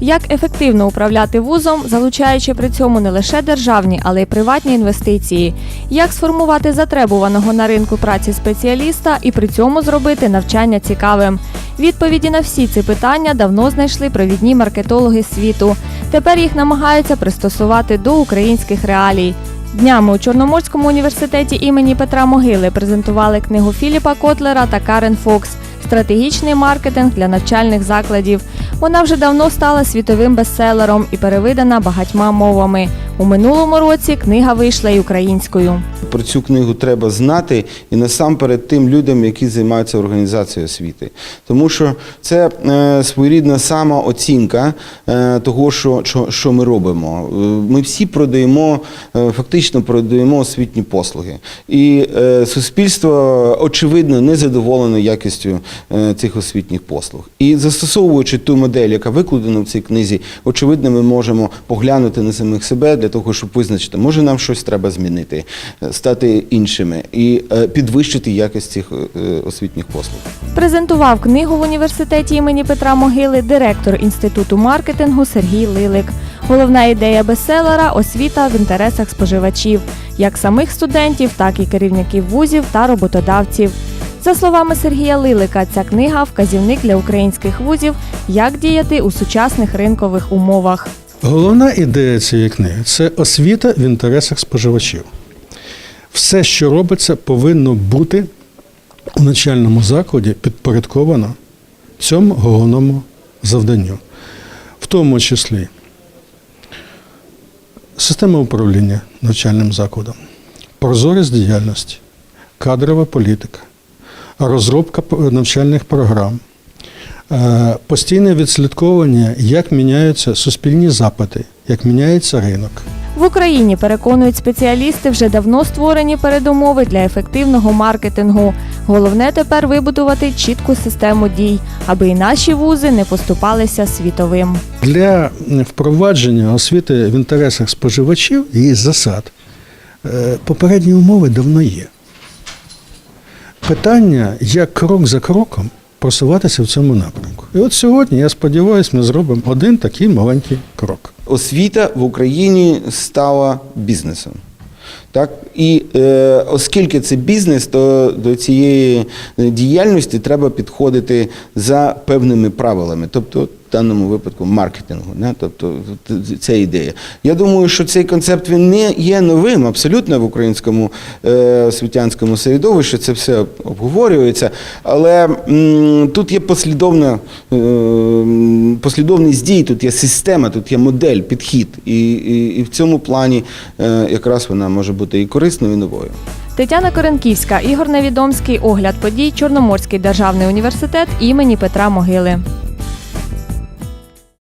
Як ефективно управляти вузом, залучаючи при цьому не лише державні, але й приватні інвестиції, як сформувати затребуваного на ринку праці спеціаліста і при цьому зробити навчання цікавим. Відповіді на всі ці питання давно знайшли провідні маркетологи світу. Тепер їх намагаються пристосувати до українських реалій. Днями у Чорноморському університеті імені Петра Могили презентували книгу Філіпа Котлера та Карен Фокс Стратегічний маркетинг для навчальних закладів. Вона вже давно стала світовим бестселером і перевидана багатьма мовами. У минулому році книга вийшла й українською. Про цю книгу треба знати і насамперед тим людям, які займаються організацією освіти. Тому що це е, своєрідна самооцінка е, того, що, що, ми робимо. Е, Ми всі продаємо, фактично продаємо освітні послуги. І суспільство, очевидно, не задоволено якістю цих освітніх послуг. І застосовуючи ту модель, яка викладена в цій книзі, очевидно, ми можемо поглянути на самих себе для того, щоб визначити, може нам щось треба змінити, е, стати іншими і е, підвищити якість цих е, освітніх послуг. Презентував книгу в університеті імені Петра Могили директор інституту маркетингу Сергій Лилик. Головна ідея бестселера освіта в інтересах споживачів, як самих студентів, так і керівників вузів та роботодавців. За словами Сергія Лилика, ця книга вказівник для українських вузів, як діяти у сучасних ринкових умовах. Головна ідея цієї книги це освіта в інтересах споживачів. Все, що робиться, повинно бути у навчальному закладі підпорядковано цьому головному завданню, в тому числі система управління навчальним закладом, прозорість діяльності, кадрова політика, розробка навчальних програм, постійне відслідковування, як міняються суспільні запити, як міняється ринок. В Україні переконують спеціалісти, вже давно створені передумови для ефективного маркетингу. Головне тепер вибудувати чітку систему дій, аби і наші вузи не поступалися світовим. Для впровадження освіти в інтересах споживачів і засад е, попередні умови давно є. Питання, як крок за кроком просуватися в цьому напрямку. І от сьогодні, я сподіваюся, ми зробимо один такий маленький крок. Освіта в Україні стала бізнесом. Так? І е, оскільки це бізнес, то до цієї діяльності треба підходити за певними правилами, тобто даному випадку маркетингу. Не? Тобто це ідея. Я думаю, що цей концепт він не є новим абсолютно в українському е, освітянському середовищі. Це все обговорюється. Але м, тут є послідовна е, послідовність дій, тут є система, тут є модель, підхід. І, і, і в цьому плані е, якраз вона може бути і корисною, і новою. Тетяна Коренківська, Ігор Невідомський, огляд подій, Чорноморський державний університет імені Петра Могили.